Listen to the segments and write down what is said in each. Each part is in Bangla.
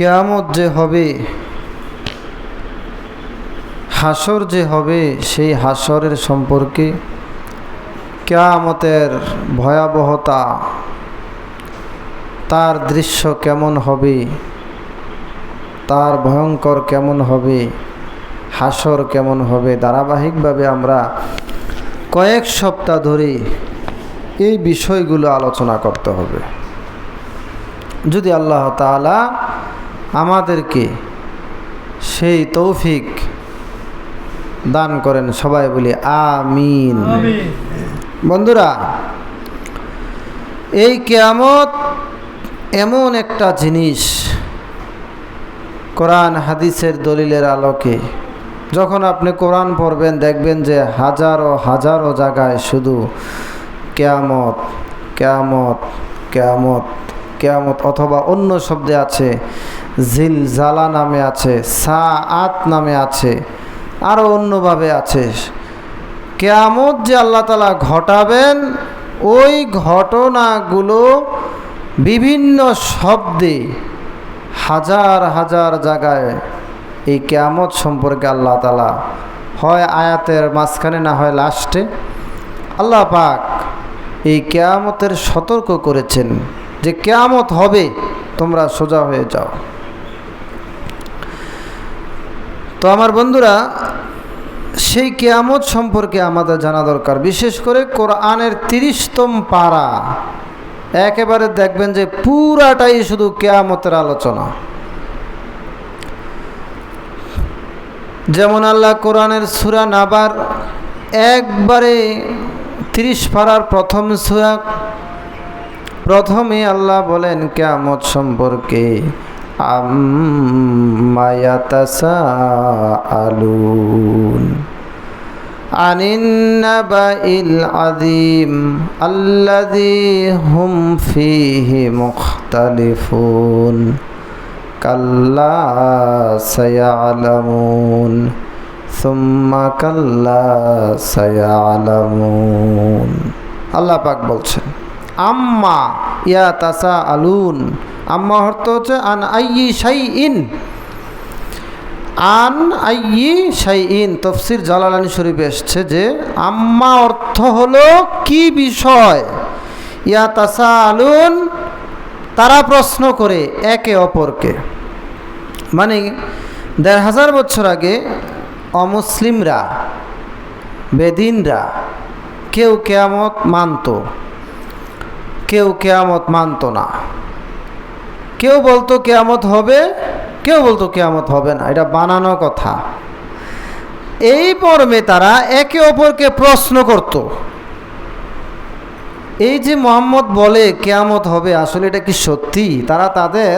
কেয়ামত যে হবে, হাসর যে হবে, সেই হাসরের সম্পর্কে কেয়ামতের ভয়াবহতা, তার দৃশ্য কেমন হবে, তার ভয়ঙ্কর কেমন হবে, হাসর কেমন হবে, ধারাবাহিকভাবে আমরা কয়েক সপ্তাহ ধরে এই বিষয়গুলো আলোচনা করতে হবে। যদি আল্লাহ তাআলা আমাদেরকে সেই তৌফিক দান করেন সবাই বলি আমিন। বন্ধুরা এই কেয়ামত এমন একটা জিনিস কোরআন হাদিসের দলিলের আলোকে। যখন আপনি কোরআন পড়বেন দেখবেন যে হাজারো হাজারো জায়গায় শুধু কেয়ামত কেয়ামত কেয়ামত কেয়ামত অথবা অন্য শব্দে আছে জিল জালা নামে আছে সা আত নামে আছে আরও অন্যভাবে আছে। কেয়ামত যে আল্লাহ তালা ঘটাবেন, ওই ঘটনাগুলো বিভিন্ন শব্দে হাজার হাজার জায়গায় এই কেয়ামত সম্পর্কে আল্লাহ তালা হয় আয়াতের মাঝখানে না হয় লাস্টে আল্লাহ পাক এই কেয়ামতের সতর্ক করেছেন যে কেয়ামত হবে, তোমরা সোজা হয়ে যাও। তো আমার বন্ধুরা, সেই কেয়ামত সম্পর্কে আমাদের জানা দরকার। বিশেষ করে কোরআনের তিরিশতম পাড়া একেবারে দেখবেন যে পুরাটাই শুধু কেয়ামতের আলোচনা। যেমন আল্লাহ কোরআনের সুরা নাবার একবারে তিরিশ পাড়ার প্রথম সুরা। প্রথমে আল্লাহ বলেন, কেয়ামত সম্পর্কে। আলুন عن النبأ العظيم الذي هم فيه مختلفون كلا سيعلمون ثم كلا سيعلمون আল্লাহ পাক বলছেন আম্মা ইয়া তাসা আলুন আম্মা অর্থ হচ্ছে আন আইয়ি শাই ইন আন আইয়ি শাই ইন তফসির জালালানি শরীফে এসছে যে আম্মা অর্থ হলো কি বিষয়? ইয়া তাসা আলুন তারা প্রশ্ন করে একে অপরকে। মানে দেড় হাজার বছর আগে অমুসলিমরা, বেদিনরা কেউ কেয়ামত মানত, কেউ কেয়ামত মানত না। কেউ বলতো কেয়ামত হবে, কেউ বলতো কেয়ামত হবে না। এটা বানানো কথা। এই মর্মে তারা একে অপরকে প্রশ্ন করত। এই যে মোহাম্মদ বলে কেয়ামত হবে, আসলে এটা কি সত্যি? তারা তাদের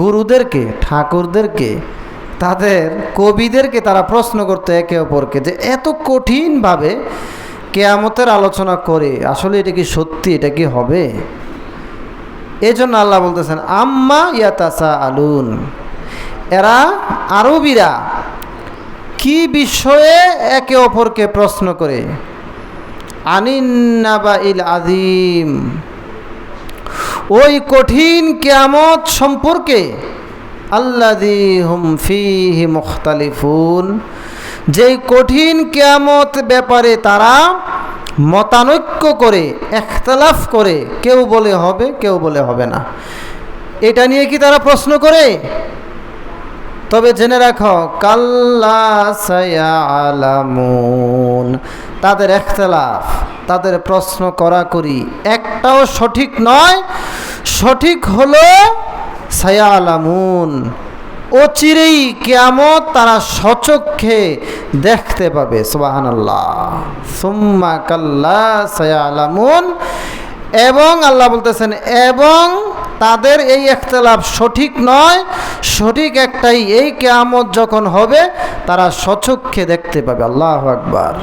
গুরুদেরকে, ঠাকুরদেরকে, তাদের কবিদেরকে তারা প্রশ্ন করতো একে অপরকে যে এত কঠিনভাবে কেয়ামতের আলোচনা করে, আসলে এটা কি সত্যি? এটা কি হবে? এই জন্য আল্লাহ বলতেছেন, আম্মা ইয়াতাসা আলুন এরা আরবিরা কি বিষয়ে একে অপরকে প্রশ্ন করে? আনিন্নাবা ইল আদিম ওই কঠিন কেয়ামত সম্পর্কে আল্লাদি হুম যেই কঠিন কেয়ামত ব্যাপারে তারা মতানৈক্য করে, একতলাফ করে, কেউ বলে হবে, কেউ বলে হবে না। এটা নিয়ে কি তারা প্রশ্ন করে? তবে জেনে রাখো, কাল্লা আলামুন তাদের একতলাফ, তাদের প্রশ্ন করা করি একটাও সঠিক নয়, সঠিক হলো সায়া আলামুন অচিরেই কেয়ামত তারা সচক্ষে দেখতে পাবে সোবাহান আল্লাহ সুম্মা কাল্লা এবং আল্লাহ বলতেছেন, এবং তাদের এই একতলাপ সঠিক নয়। সঠিক একটাই এই কেয়ামত যখন হবে, তারা সচক্ষে দেখতে পাবে। আল্লাহ আকবার।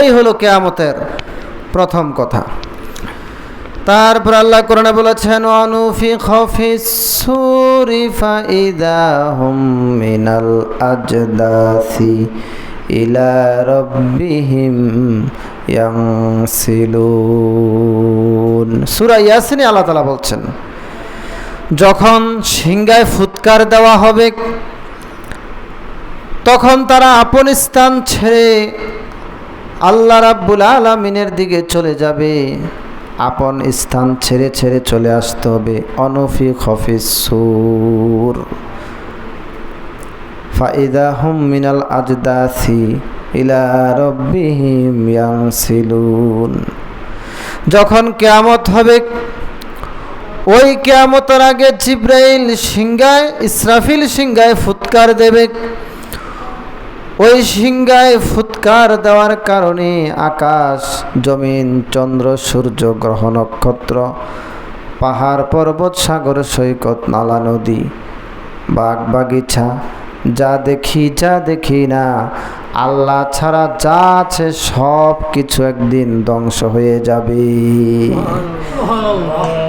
এই হলো কেয়ামতের প্রথম কথা। তারপর আল্লাহ কোরআনে বলেছেন অনুফি খফিস সুরি ফাইদা হুম মিনাল আজদাসি ইলা রব্বিহিম সূরা ইয়াসিনে আল্লাহ তাআলা বলছেন, যখন সিংগায় ফুৎকার দেওয়া হবে, তখন তারা আপন স্থান ছেড়ে আল্লাহ রাব্বুল আলমিনের দিকে চলে যাবে। আপন স্থান ছেড়ে ছেড়ে চলে আসতে হবে। অনফি খফিস সুর। ফাইদা হুম মিনাল আজদাসি ইলা রব্বিহিম ইয়াংসিলুন যখন কেয়ামত হবে, ওই কেয়ামতের আগে জিব্রাইল সিংগায় ইসরাফিল সিংগায় ফুৎকার দেবে। ওই সিংগায় ফুৎকার দেওয়ার কারণে আকাশ, জমিন, চন্দ্র, সূর্য, গ্রহ, নক্ষত্র, পাহাড়, পর্বত, সাগর, সৈকত, নালা, নদী, বাগ, বাগিচা, যা দেখি যা দেখি না, আল্লাহ ছাড়া যা আছে সব কিছু একদিন ধ্বংস হয়ে যাবে।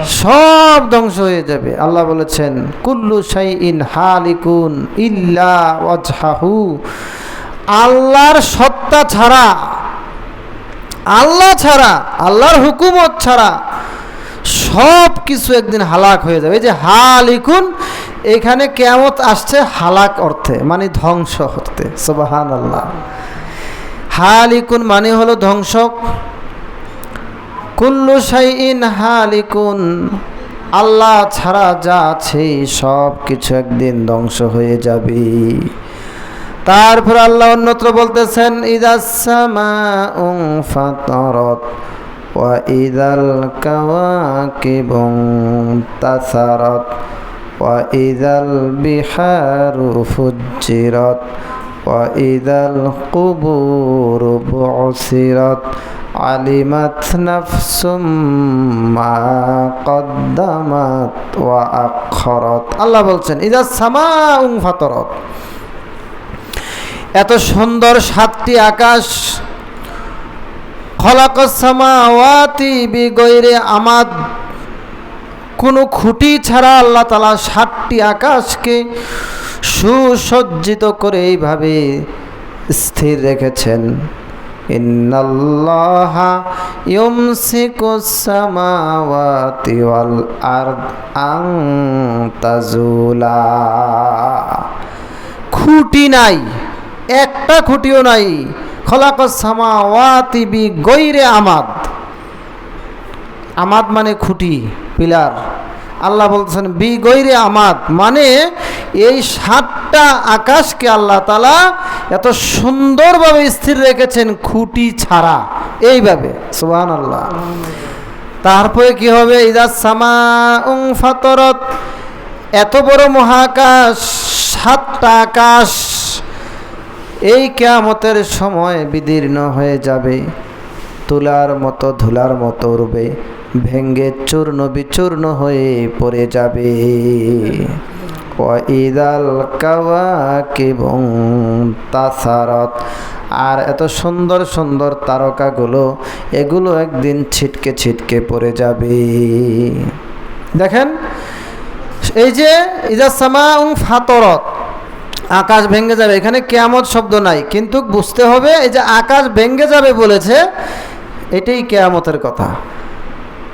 সব ধ্বংস হয়ে যাবে। আল্লাহ বলেছেন, কুল্লু সাই ইন হালিকুন ইল্লা ওয়াজহাহু। আল্লাহর সত্তা ছাড়া, আল্লাহ ছাড়া, আল্লাহর হুকুমত ছাড়া সব কিছু একদিন হালাক হয়ে যাবে। এই যে হালিকুন, এখানে কেমত আসছে হালাক অর্থে মানে ধ্বংস হতে। সুবাহান আল্লাহ হালিকুন মানে হলো ধ্বংস কুল্লু ইন হালিকুন, আল্লাহ ছাড়া যা আছে সব কিছু একদিন ধ্বংস হয়ে যাবে। তারপর আল্লাহ অন্যত্র বলতেছেন ইদাসমা উং ফাতরত ওয়া ইদাল কাওয়াকিবুং তাসারত ওয়া ইদাল বিহারু ফুজ্জিরত ওয়া ইদাল কুবুরু বুসিরত আলিমাত নাফসুম মা কদ্দামাত ওয়া আখরত। আল্লাহ বলছেন, ইদাস সামা উং ফাতরত। এত সুন্দর সাতটি আকাশ। আমাদ। কোনো খুঁটি ছাড়া আল্লাহ তালা সাতটি আকাশকে সুসজ্জিত করে এইভাবে স্থির রেখেছেন। ইন্নাল্লাহা তাজুলা খুঁটি নাই। একটা খুঁটিও নাই। খলাকস সামাওয়াতি বি গৈরে আমাদ। আমাদ মানে খুঁটি, পিলার। আল্লাহ বলছেন বি গৈরে আমাদ মানে এই সাতটা আকাশকে আল্লাহ তালা এত সুন্দরভাবে স্থির রেখেছেন খুঁটি ছাড়া, এইভাবে। সুবাহ আল্লাহ তারপরে কি হবে? ইদা সামা উং ফাতরত। এত বড় মহাকাশ, সাতটা আকাশ এই কেয়ামতের সময় বিদীর্ণ হয়ে যাবে। তুলার মতো ধুলার মতো উড়বে, ভেঙ্গে চূর্ণ বিচূর্ণ হয়ে পড়ে যাবে। ইদাল কাওয়াকিবং তাসারত। আর এত সুন্দর সুন্দর তারকাগুলো, এগুলো একদিন ছিটকে ছিটকে পড়ে যাবে। দেখেন, এই যে উং ফাতরত আকাশ ভেঙে যাবে। এখানে কেয়ামত শব্দ নাই। কিন্তু বুঝতে হবে, এই যে আকাশ ভেঙে যাবে বলেছে, এটাই কেয়ামতের কথা।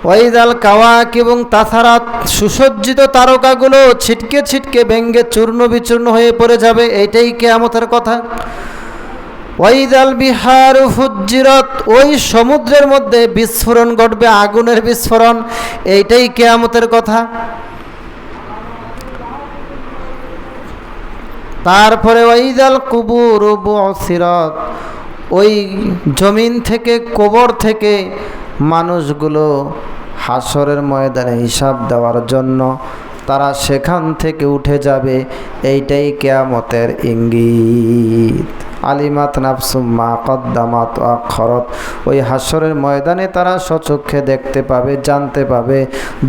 ওয়াইদাল কাওয়াক এবং তাছাড়া সুসজ্জিত তারকাগুলো ছিটকে ছিটকে ভেঙ্গে চূর্ণ বিচূর্ণ হয়ে পড়ে যাবে এইটাই কেয়ামতের কথা। ওয়াইদাল বিহার ফুজ্জিরত, ওই সমুদ্রের মধ্যে বিস্ফোরণ ঘটবে, আগুনের বিস্ফোরণ, এইটাই কেয়ামতের কথা। তারপরে ওইদাল কুবুর সিরত ওই জমিন থেকে কবর থেকে মানুষগুলো হাসরের ময়দানে হিসাব দেওয়ার জন্য তারা সেখান থেকে উঠে যাবে, এইটাই কেয়ামতের ইঙ্গিত। আলিমাত নাফসুম্মা কদ্দামাত আখরত, ওই হাসরের ময়দানে তারা সচক্ষে দেখতে পাবে, জানতে পাবে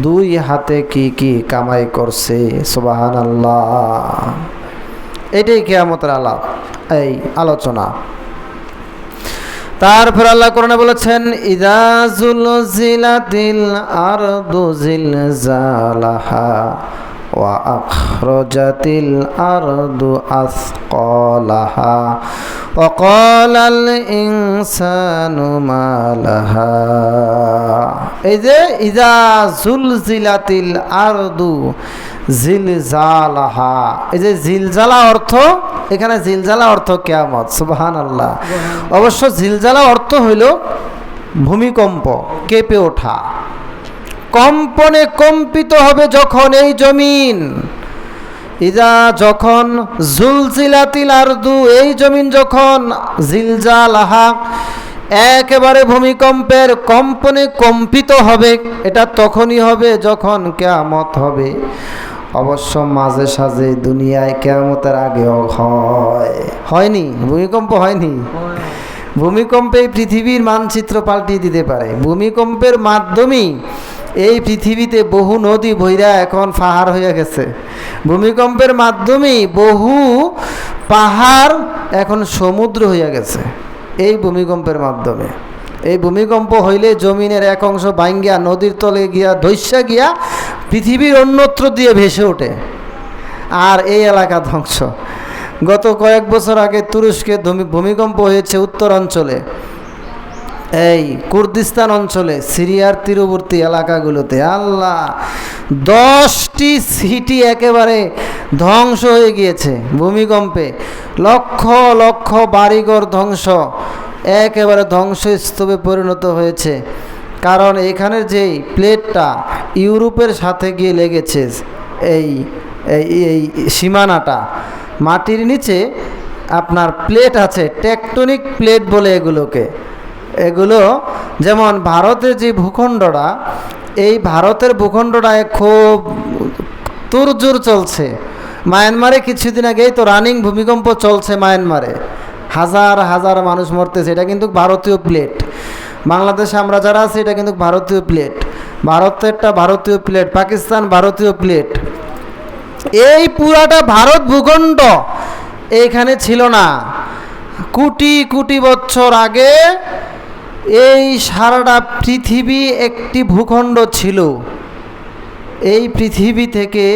দুই হাতে কি কি কামাই করছে সুবাহান আল্লাহ এটাই কেয়ামতের আলাপ এই আলোচনা তারপর আল্লাহ কোরআনে বলেছেন ইদাজুল জিলাতিল আরদু জিলজালাহা ওয়া আখরাজাতিল আরদু আসকালাহা وقال الإنسان ما لها এই যে ইজা জুলজিলাতিল আরদু জিলজালাহা। এই যে জিলজালা অর্থ এখানে জিলজালা অর্থ কেয়ামত সুবহান আল্লাহ অবশ্য জিলজালা অর্থ হইল ভূমিকম্প কেঁপে ওঠা। কম্পনে কম্পিত হবে যখন এই জমিন। ইদা যখন জুলজিলাতিল আরদু এই জমিন যখন জিলজালাহা একেবারে ভূমিকম্পের কম্পনে কম্পিত হবে এটা তখনই হবে যখন কেয়ামত হবে। অবশ্য মাঝে সাঝে দুনিয়ায় কেয়ামতের আগেও হয়। হয়নি, ভূমিকম্প হয়নি। ভূমিকম্পে পৃথিবীর মানচিত্র পাল্টিয়ে দিতে পারে। ভূমিকম্পের মাধ্যমেই এই পৃথিবীতে বহু নদী বইরা এখন পাহাড় হয়ে গেছে। ভূমিকম্পের মাধ্যমেই বহু পাহাড় এখন সমুদ্র হইয়া গেছে। এই ভূমিকম্পের মাধ্যমে। এই ভূমিকম্প হইলে জমিনের এক অংশ ভাঙ্গিয়া নদীর তলে গিয়া ধৈস্যা গিয়া পৃথিবীর অন্যত্র দিয়ে ভেসে ওঠে। আর এই এলাকা ধ্বংস। গত কয়েক বছর আগে তুরস্কে ভূমিকম্প হয়েছে উত্তরাঞ্চলে। এই কুর্দিস্তান অঞ্চলে, সিরিয়ার তীরবর্তী এলাকাগুলোতে। আল্লাহ! দশটি সিটি একেবারে ধ্বংস হয়ে গিয়েছে ভূমিকম্পে। লক্ষ লক্ষ বাড়িঘর ধ্বংস। একেবারে ধ্বংসস্তূপে পরিণত হয়েছে। কারণ এখানের যেই প্লেটটা ইউরোপের সাথে গিয়ে লেগেছে এই এই সীমানাটা, মাটির নিচে আপনার প্লেট আছে, টেকটনিক প্লেট বলে এগুলোকে। এগুলো যেমন ভারতের যে ভূখণ্ডটা, এই ভারতের ভূখণ্ডটায় খুব তুরজোর চলছে। মায়ানমারে কিছুদিন আগেই তো রানিং ভূমিকম্প চলছে মায়ানমারে। হাজার হাজার মানুষ মরতেছে, এটা কিন্তু ভারতীয় প্লেট। বাংলাদেশে আমরা যারা আছি, এটা কিন্তু ভারতীয় প্লেট ভারতেরটা ভারতীয় প্লেট পাকিস্তান ভারতীয় প্লেট এই পুরাটা ভারত ভূখণ্ড এইখানে ছিল না। কোটি কোটি বছর আগে এই সারাটা পৃথিবী একটি ভূখণ্ড ছিল। এই পৃথিবী থেকে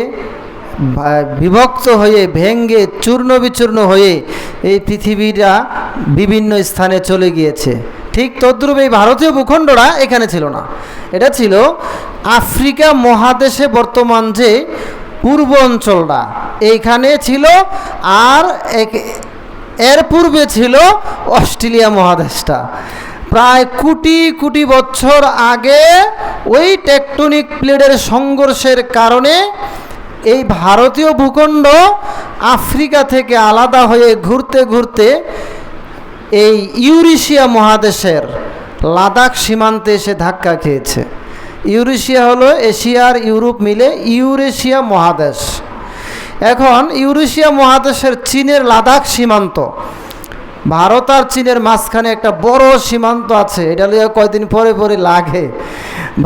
বিভক্ত হয়ে, ভেঙ্গে, চূর্ণ বিচূর্ণ হয়ে এই পৃথিবীটা বিভিন্ন স্থানে চলে গিয়েছে। ঠিক তদ্রুপ এই ভারতীয় ভূখণ্ডটা এখানে ছিল না। এটা ছিল আফ্রিকা মহাদেশে বর্তমান যে পূর্ব অঞ্চলটা। এইখানে ছিল আর এর পূর্বে ছিল অস্ট্রেলিয়া মহাদেশটা। প্রায় কোটি কোটি বছর আগে ওই টেকটনিক প্লেটের সংঘর্ষের কারণে এই ভারতীয় ভূখণ্ড আফ্রিকা থেকে আলাদা হয়ে ঘুরতে ঘুরতে এই ইউরেশিয়া মহাদেশের লাদাখ সীমান্তে এসে ধাক্কা খেয়েছে। ইউরেশিয়া হলো এশিয়ার ইউরোপ মিলে ইউরেশিয়া মহাদেশ। এখন ইউরেশিয়া মহাদেশের চীনের লাদাখ সীমান্ত। ভারত আর চীনের মাঝখানে একটা বড় সীমান্ত আছে, এটা লিয়ে কয়দিন পরে পরে লাগে।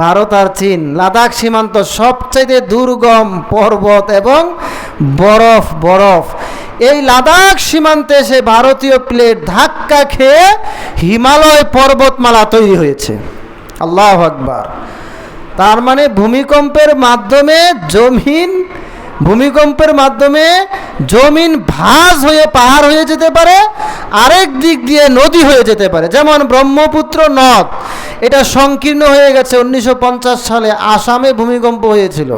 ভারত আর চীন, লাদাখ সীমান্ত সবচাইতে দুর্গম পর্বত এবং বরফ বরফ। এই লাদাখ সীমান্তে এসে ভারতীয় প্লেট ধাক্কা খেয়ে হিমালয় পর্বতমালা তৈরি হয়েছে। আল্লাহ আকবার। তার মানে ভূমিকম্পের মাধ্যমে জমিন, ভূমিকম্পের মাধ্যমে জমিন ভাঁজ হয়ে পাহাড় হয়ে যেতে পারে, আরেক দিক দিয়ে নদী হয়ে যেতে পারে। যেমন ব্রহ্মপুত্র নদ, এটা সংকীর্ণ হয়ে গেছে উনিশশো পঞ্চাশ সালে আসামে ভূমিকম্প হয়েছিল।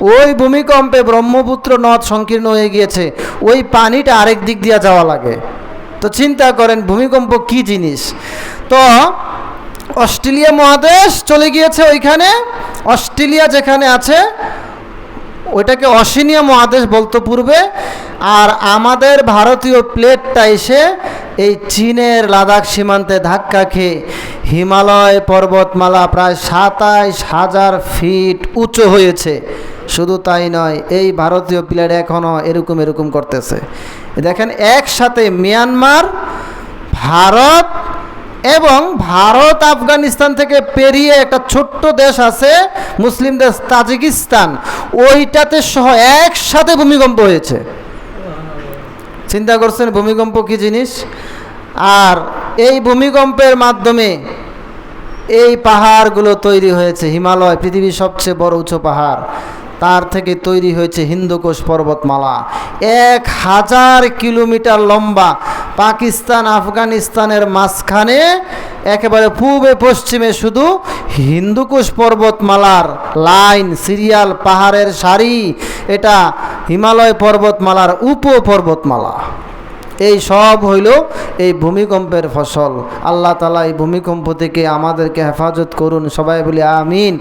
ওই ভূমিকম্পে ব্রহ্মপুত্র নদ সংকীর্ণ হয়ে গিয়েছে। ওই পানিটা আরেক দিক দিয়ে যাওয়া লাগে। তো চিন্তা করেন, ভূমিকম্প কি জিনিস? তো অস্ট্রেলিয়া মহাদেশ চলে গিয়েছে ওইখানে। অস্ট্রেলিয়া যেখানে আছে, ওইটাকে অসিনিয়া মহাদেশ বলতো পূর্বে। আর আমাদের ভারতীয় প্লেটটা এসে এই চীনের লাদাখ সীমান্তে ধাক্কা খেয়ে হিমালয় পর্বতমালা প্রায় সাতাইশ হাজার ফিট উঁচু হয়েছে। শুধু তাই নয়, এই ভারতীয় প্লেয়ার এখনও এরকম এরকম করতেছে। দেখেন, একসাথে মিয়ানমার, ভারত এবং ভারত আফগানিস্তান থেকে পেরিয়ে একটা ছোট্ট দেশ আছে, মুসলিম দেশ তাজিকিস্তান। ওইটাতে সহ একসাথে ভূমিকম্প হয়েছে। চিন্তা করছেন ভূমিকম্প কি জিনিস? আর এই ভূমিকম্পের মাধ্যমে এই পাহাড়গুলো তৈরি হয়েছে, হিমালয়, পৃথিবীর সবচেয়ে বড় উঁচু পাহাড়। তার থেকে তৈরি হয়েছে হিন্দুকোষ পর্বতমালা। এক হাজার কিলোমিটার লম্বা পাকিস্তান, আফগানিস্তানের মাঝখানে, একেবারে পূবে, পশ্চিমে শুধু হিন্দুকুশ পর্বতমালার লাইন, সিরিয়াল, পাহাড়ের সারি। এটা হিমালয় পর্বতমালার উপ পর্বতমালা এই সব হইল এই ভূমিকম্পের ফসল। আল্লাহ তালা এই ভূমিকম্প থেকে আমাদেরকে হেফাজত করুন। সবাই বলি আমিন।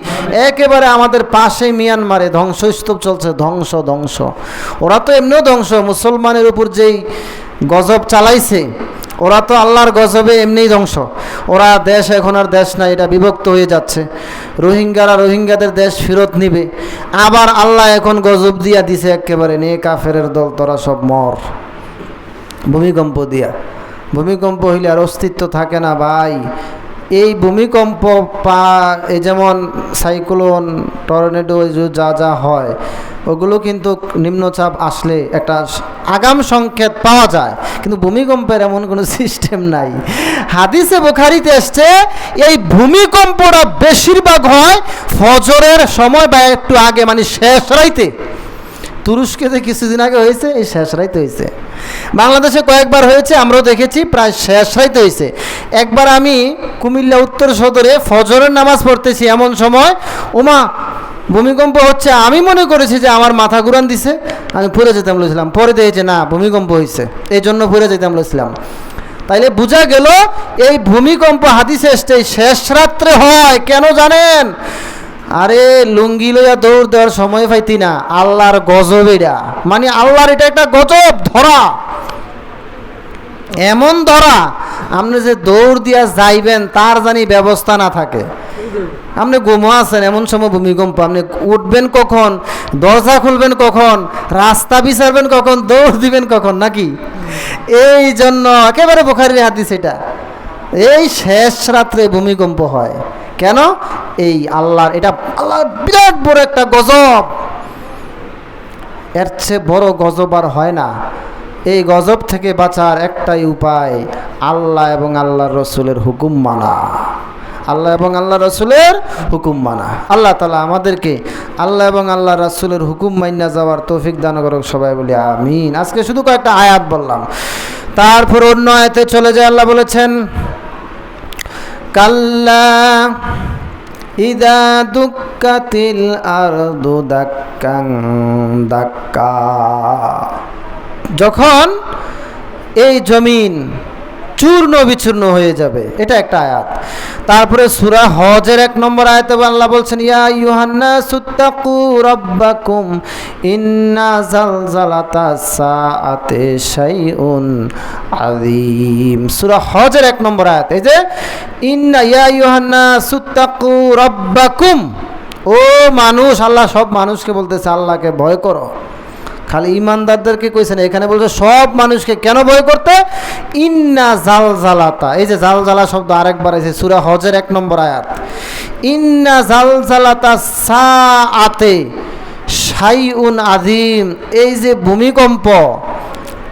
একেবারে আমাদের পাশে মিয়ানমারে ধ্বংসস্তূপ চলছে। ধ্বংস ধ্বংস। ওরা তো এমনিও ধ্বংস। মুসলমানের উপর যেই গজব চালাইছে, ওরা তো আল্লাহর গজবে এমনিই ধ্বংস। ওরা দেশ এখন আর দেশ না এটা বিভক্ত হয়ে যাচ্ছে। রোহিঙ্গারা রোহিঙ্গাদের দেশ ফেরত নিবে। আবার আল্লাহ এখন গজব দিয়া দিছে একেবারে। নে কাফের দল, তোরা সব মর। ভূমিকম্প দিয়া। ভূমিকম্প হইলে আর অস্তিত্ব থাকে না ভাই। এই ভূমিকম্প পা, এই যেমন সাইক্লোন, টর্নেডো যা যা হয়, ওগুলো কিন্তু নিম্নচাপ আসলে একটা আগাম সংকেত পাওয়া যায়। কিন্তু ভূমিকম্পের এমন কোনো সিস্টেম নাই। হাদিসে বোখারিতে এসছে, এই ভূমিকম্পটা বেশিরভাগ হয় ফজরের সময় বা একটু আগে মানে শেষ রাইতে। তুরস্কে যে কিছুদিন আগে হয়েছে, এই শেষ রাইতে হয়েছে। বাংলাদেশে কয়েকবার হয়েছে, আমরাও দেখেছি, প্রায় শেষ রাইতে হয়েছে। একবার আমি কুমিল্লা উত্তর সদরে ফজরের নামাজ পড়তেছি এমন সময় ওমা ভূমিকম্প হচ্ছে, আমি মনে করেছি যে আমার মাথা ঘুরান দিছে। আমি পড়ে যেতাম বলেছিলাম, পরে দেখেছি, না, ভূমিকম্প হয়েছে। এই জন্য পড়ে যেতাম বলেছিলাম। তাইলে বোঝা গেল, এই ভূমিকম্প হাদিসে শেষ রাত্রে হয়, কেন জানেন? আরে লুঙ্গি লইয়া দৌড় দেওয়ার সময় পাইতি না, আল্লাহর গজব এটা। মানে আল্লাহর এটা একটা গজব, ধরা। এমন ধরা, আপনি যে দৌড় দিয়া যাইবেন, তার জানি ব্যবস্থা না থাকে। আপনি গুমো আছেন, এমন সময় ভূমিকম্প, আপনি উঠবেন কখন, দরজা খুলবেন কখন, রাস্তা বিচারবেন কখন, দৌড় দিবেন কখন, নাকি? এই জন্য একেবারে বোখারির হাদিস এটা। এই শেষ রাত্রে ভূমিকম্প হয়। কেন? এই আল্লাহর, এটা আল্লাহর বিরাট বড় একটা গজব। এর চেয়ে বড় গজব আর হয় না। এই গজব থেকে বাঁচার একটাই উপায়, আল্লাহ এবং আল্লাহর রসুলের হুকুম মানা। আল্লাহ এবং আল্লাহ রসুলের হুকুম মানা। আল্লাহ তালা আমাদেরকে আল্লাহ এবং আল্লাহ রসুলের হুকুম মাইনা যাওয়ার তৌফিক দান করুক সবাই বলি আমিন। আজকে শুধু কয়েকটা আয়াত বললাম। তারপর অন্য আয়াতে চলে যায়, আল্লাহ বলেছেন কাল্লা ইদা দাক্কা যখন এই জমিন চূর্ণ বিচূর্ণ হয়ে যাবে এটা একটা আয়াত। তারপরে সুরা হজের এক নম্বর আয়াতে আল্লাহ বলছেন, ইয়া ইউহান্না সুত্তাকু রাব্বাকুম, ইন্না জালজালাতা সাআতে শাইউন আযীম। সূরা হজের এক নম্বর আয়াত, এই যে, ইন্না, ইয়া ইউহান্না সুত্তাকু রাব্বাকুম। ও মানুষ, আল্লাহ সব মানুষকে বলতেছে, আল্লাহকে ভয় করো। খালি ইমানদারদেরকে কইছেন এখানে বলছে সব মানুষকে কেন ভয় করতে? ইন্না জাল জালাতা এই যে জাল জালা শব্দ আরেকবার আছে, সুরা হজের এক নম্বর আয়াত। ইন্না জাল জালাতা সা আতে সাইউন আদিম এই যে ভূমিকম্প,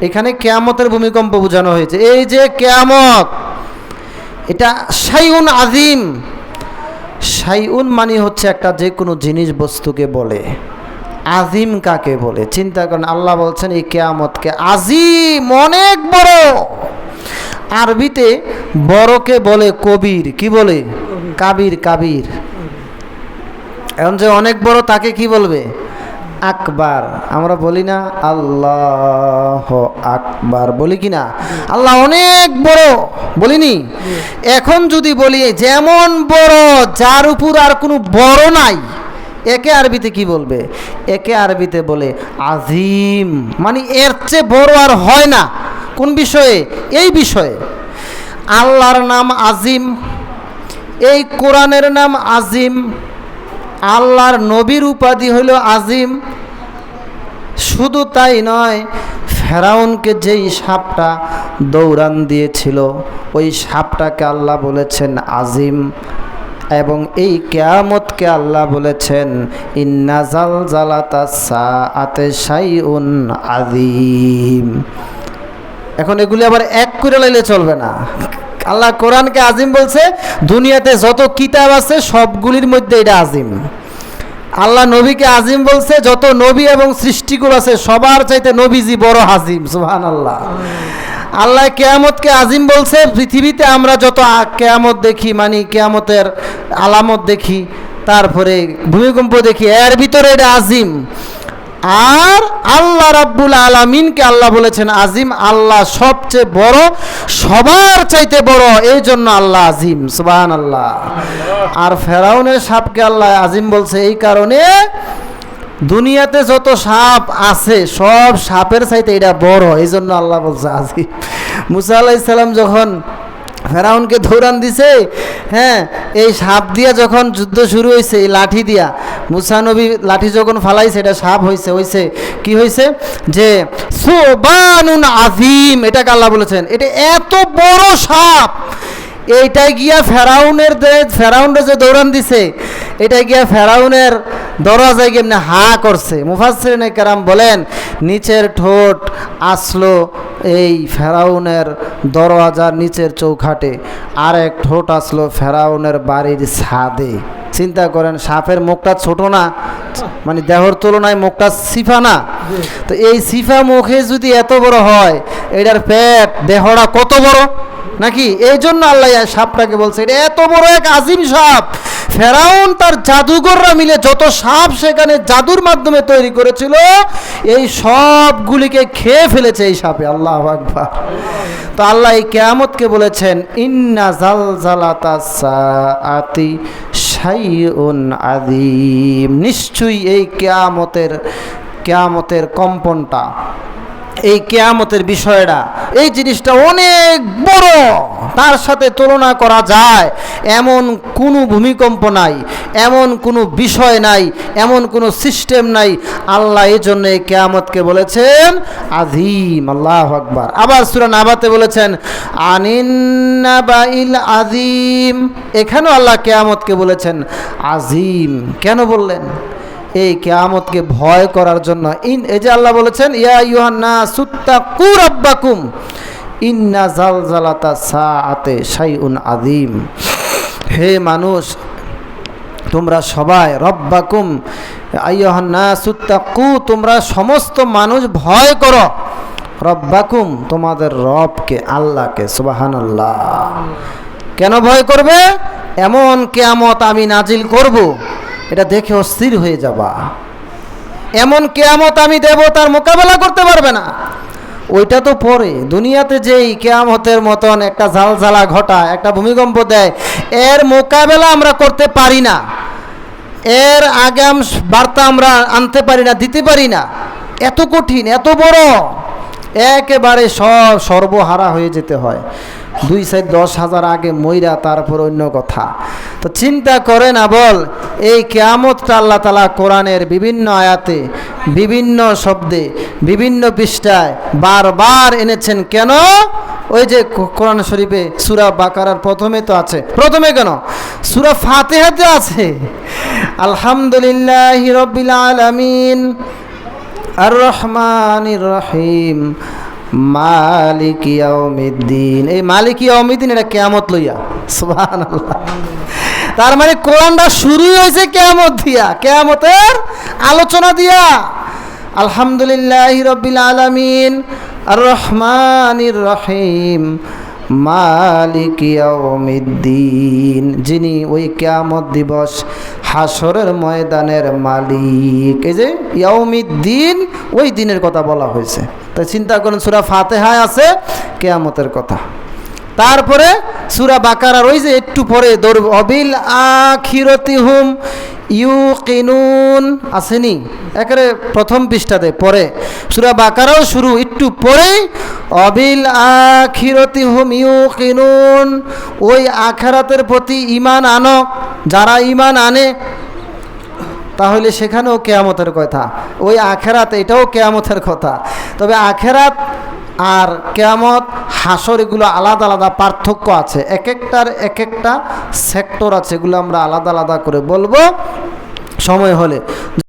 এখানে কেয়ামতের ভূমিকম্প বোঝানো হয়েছে। এই যে কেয়ামত, এটা সাইউন আদিম সাইউন মানে হচ্ছে একটা যে কোনো জিনিস বস্তুকে বলে। আজিম কাকে বলে? চিন্তা করেন, আল্লাহ বলছেন, এই কেয়ামতকে আজিম অনেক বড়। আরবিতে বড়কে বলে কবির, কি বলে? কাবির কাবির। এখন যে অনেক বড়, তাকে কি বলবে? আকবার। আমরা বলি না, আল্লাহ আকবার। বলি কি না? আল্লাহ অনেক বড়। বলিনি? এখন যদি বলি, যেমন বড়, যার উপর আর কোনো বড় নাই একে আরবিতে কি বলবে? একে আরবিতে বলে আজিম। মানে এর চেয়ে বড় আর হয় না। কোন বিষয়ে? এই বিষয়ে। আল্লাহর নাম আজিম। এই কোরআনের নাম আজিম। আল্লাহর নবীর উপাধি হইল আজিম। শুধু তাই নয়, ফেরাউনকে যেই সাপটা দৌড়ান দিয়েছিল, ওই সাপটাকে আল্লাহ বলেছেন আজিম। এবং এই কেয়ামতকে আল্লাহ বলেছেন ইন্নাজাল জালাতা আতে সাইউন আদিম এখন এগুলি আবার এক করে লাইলে চলবে না। আল্লাহ কোরআনকে আজিম বলছে, দুনিয়াতে যত কিতাব আছে সবগুলির মধ্যে এটা আজিম। আল্লাহ নবীকে আজিম বলছে, যত নবী এবং সৃষ্টিগুলো আছে সবার চাইতে নবীজি বড় হাজিম সুহান আল্লাহ আল্লাহ কেয়ামতকে আজিম বলছে, পৃথিবীতে আমরা যত কেয়ামত দেখি মানে কেয়ামতের আলামত দেখি, তারপরে ভূমিকম্প দেখি, এর ভিতরে এটা আজিম। আর আল্লাহ রাব্বুল আলামিনকে আল্লাহ বলেছেন, আজিম আল্লাহ সবচেয়ে বড়, সবার চাইতে বড় এই জন্য আল্লাহ আজিম। সুবাহান আল্লাহ আর ফেরাউনের সাপকে আল্লাহ আজিম বলছে, এই কারণে দুনিয়াতে যত সাপ আছে, সব সাপের চাইতে এটা বড় এই জন্য আল্লাহ বলছে আজিম। মুসা আলাইসাল্লাম যখন ফেরাউনকে ধৌরান দিছে। হ্যাঁ এই সাপ দিয়া যখন যুদ্ধ শুরু হয়েছে এই লাঠি দিয়া, মুসা নবী লাঠি যখন ফালাইছে, এটা সাপ হয়েছে হয়েছে কি হয়েছে যে সোবানুন আজিম এটা কাল্লা বলেছেন, এটা এত বড় সাপ এইটাই গিয়া ফেরাউনের ফেরাউনের যে দৌড়ান দিছে, এটা গিয়া ফেরাউনের দরজায় গিয়ে হা করছে। মুফাসরিন কেরাম বলেন, নিচের ঠোঁট আসলো এই ফেরাউনের দরওয়াজার নিচের চৌখাটে আর এক ঠোঁট আসলো ফেরাউনের বাড়ির ছাদে। চিন্তা করেন, সাপের মুখটা ছোট না? মানে দেহর তুলনায় মুখটা সিফা না? তো এই সিফা মুখে যদি এত বড় হয়, এটার পেট, দেহটা কত বড়? নাকি? এই জন্য আল্লাহ সাপটাকে বলছে, এটা এত বড় এক আজিম সাপ। ফেরাউন তার জাদুঘররা মিলে যত সাপ সেখানে জাদুর মাধ্যমে তৈরি করেছিল, এই সবগুলিকে খেয়ে ফেলেছে এই সাপে। আল্লাহ আকবার। তো আল্লাহ এই কেয়ামতকে বলেছেন, ইন্না জাল জালাতা আতি শাইউন আদিম নিশ্চয়ই এই কেয়ামতের কেয়ামতের কম্পনটা এই কেয়ামতের বিষয়টা, এই জিনিসটা অনেক বড়। তার সাথে তুলনা করা যায়। এমন কোনো ভূমিকম্প নাই, এমন কোনো বিষয় নাই, এমন কোনো সিস্টেম নাই। আল্লাহ এই জন্য এই কেয়ামতকে বলেছেন আজিম আল্লাহ আকবার। আবার সুরা নাবাতে বলেছেন আনিন্নাবাইল আজিম এখানেও আল্লাহ কেয়ামতকে বলেছেন আজিম কেন বললেন? এই কেয়ামতকে ভয় করার জন্য। ইন, এই যে আল্লাহ বলেছেন, ইয়া ইউহান্না সুত্তা কুরাব্বাকুম ইন্না জালজালাতা সাআতে শাইউন আদিম হে মানুষ, তোমরা সবাই রব্বাকুম আইয়হান্না সুত্তাকু তোমরা সমস্ত মানুষ ভয় করো। রব্বাকুম, তোমাদের রবকে, আল্লাহকে সুবাহান আল্লাহ কেন ভয় করবে? এমন কেয়ামত আমি নাজিল করব এটা দেখে অস্থির হয়ে যাবা। এমন কেয়ামত আমি দেব তার মোকাবেলা করতে পারবে না। ওইটা তো পরে। দুনিয়াতে যেই কেয়ামতের মতন একটা ঝালঝালা ঘটা, একটা ভূমিকম্প দেয়, এর মোকাবেলা আমরা করতে পারি না। এর আগাম বার্তা আমরা আনতে পারি না, দিতে পারি না। এত কঠিন, এত বড়। একেবারে সব সর্বহারা হয়ে যেতে হয়। দুই সাইড দশ হাজার আগে মইরা, তারপর অন্য কথা। তো চিন্তা করে না বল, এই কেয়ামতটা আল্লাহ তালা কোরআনের বিভিন্ন আয়াতে, বিভিন্ন শব্দে, বিভিন্ন পৃষ্ঠায় বারবার এনেছেন। কেন? ওই যে কোরআন শরীফে সুরা বাকারার প্রথমে তো আছে। প্রথমে কেন? সুরা ফাতেহাতে আছে। আলহামদুলিল্লাহ রবিল আলামিন আর রহমানির রহিম। মালিক ইয়াউমিদ্দিন। এই মালিক ইয়াউমিদ্দিন এটা কেয়ামত লইয়া। সুবহানাল্লাহ। তার মানে কোরআনটা শুরু হয়েছে কেয়ামত দিয়া। কেয়ামতের আলোচনা দিয়া। আলহামদুলিল্লাহ রবিল আলামিন। আর রহমানির রহিম। মালিক ইয়াউমিদ্দিন, যিনি ওই কেয়ামত দিবস হাসরের ময়দানের মালিক। এই যে ইয়াউমিদ্দিন, ওই দিনের কথা বলা হয়েছে। তাই চিন্তা করেন, সুরা ফাতেহায় আছে কেয়ামতের কথা। তারপরে সুরা বাকারার ওই যে একটু পরে দৌড়, অবিল আখিরতি হুম ইউ কিনুন আসেনি? একেবারে প্রথম পৃষ্ঠাতে পরে। সুরা বাকারাও শুরু, একটু পরেই অবিল আখিরতি হুম ইউ কিনুন ওই আখারাতের প্রতি ইমান আনো। যারা ইমান আনে, তাহলে সেখানেও কেয়ামতের কথা। ওই আখেরাত, এটাও কেয়ামতের কথা। তবে আখেরাত আর কেয়ামত হাসর এগুলো আলাদা আলাদা পার্থক্য আছে। এক একটার এক একটা সেক্টর আছে, এগুলো আমরা আলাদা আলাদা করে বলব। সময় হলে।